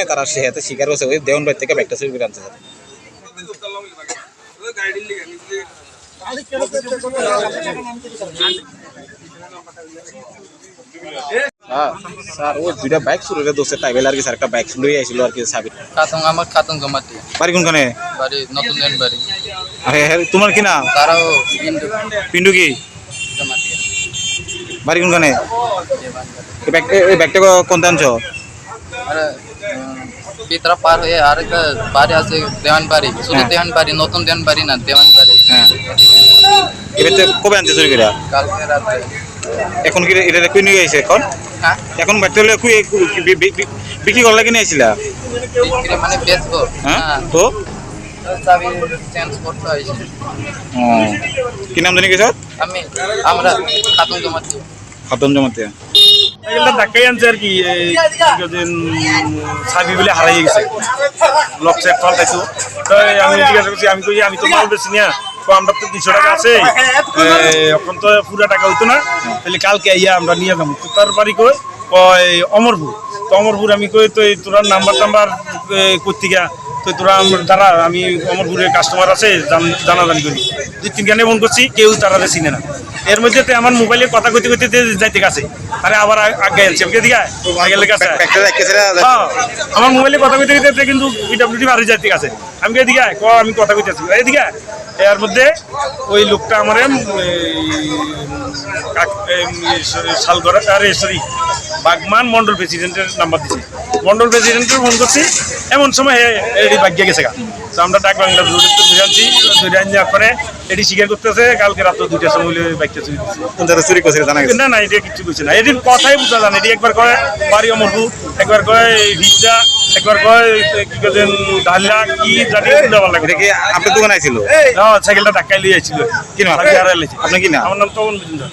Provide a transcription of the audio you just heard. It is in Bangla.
কারণে তারা সে হাতে শিকার হয়েছে ওই দেওয়ান বাড়ি থেকে ব্যাগটা চুরি করে আনছে স্যার হ্যাঁ, স্যার ও দুইটা বাইক চুরি করে দোষে ট্রাইবেল আর কি স্যার একটা বাইক লই আইছিল আর কি সাবিত খাতং আমার খাতং জমাতি বাড়ি কোনখানে? বাড়ি নতুন দেন বাড়ি। আরে হ্যাঁ, তোমার কি না তারাও হিন্দু পিন্টু কি? জমাতি বাড়ি কোনখানে? দেবান এই ব্যাগ এই ব্যাগটা কোনটা আনছো? আরে পিতরা পার হয়ে আরেকটা বাড়ি আছে দেওয়ান বাড়ি। শুধু হ্যাঁ। দেওয়ান বাড়ি নতুন দেওয়ান বাড়ি না দেওয়ান বাড়ি। হ্যাঁ। কবে আনছে চুরি করে কালকে রাতে। এখন কি এটা কুই নিয়ে আইছে এখন? হ্যাঁ? এখন ব্যাগটা হলে কুই বিক্রি করলে কিনে আইছিলা? বিক্রি মানে বেচবো। হ্যাঁ? তো? চাবি চেঞ্জ করতে হয়েছে। ও। কি নাম জানি গেছ আমি আমরা খাতং জমাতি খতম জমাতে সাইকেলটা আনছে কি তো আমি আমি আছে না। কালকে আমরা তার কয় অমরপুর তো অমরপুর আমি কই তো তোরা নাম্বার টাম্বার কর্তিকা তো তোরা দ্বারা আমি অমরপুরের কাস্টমার আছে, জান- জানাজানি করি দুই তিনখানে ফোন করছি কেউ তারা চিনে না। এর মধ্যে তো আমার মোবাইলে কথা কইতে কইতে যাইতে গেছে। আরে আবার আগে আনছে। ওকে দিকে রাখতেছে হ্যাঁ, আমার মোবাইলে কথা কইতে কইতে তে কিন্তু পিডব্লিউডি মারি যাইতে গেছে। আমি কে দিকে ক আমি কথা কইতেছি। এদিকে এর মধ্যে ওই লোকটা আমার শালগড়া আরে সরি বাগমান মন্ডল প্রেসিডেন্টের নাম্বার দিছে। মন্ডল প্রেসিডেন্টের ফোন করছি। এমন সময় এটি বাগিয়ে গেছে গা। তো আমরা ডাক বাংলা তো ধরে আনছি। ধরে আনছি আপনারে এটি স্বীকার করতেছে কালকে রাত দুইটার সময় হইলে বাইকটা চুরি কোন চুরি করছে জানা গেছে? না না এটা কিছু কিছু না। এটির কথাই বোঝা যায় না। এটি একবার কয় বাড়ি অমরপুর একবার কয় একবার কয় কি ডালিয়া কি জানি শুনতে ভালো লাগে এটা কি আপনার দোকানে আইছিল? হ্যাঁ সাইকেলটা ধাক্কাই লিয়ে আসছিল কি নাম? আমি হারাই লাইছি। আপনার কি নাম? আমার নাম মজুমদার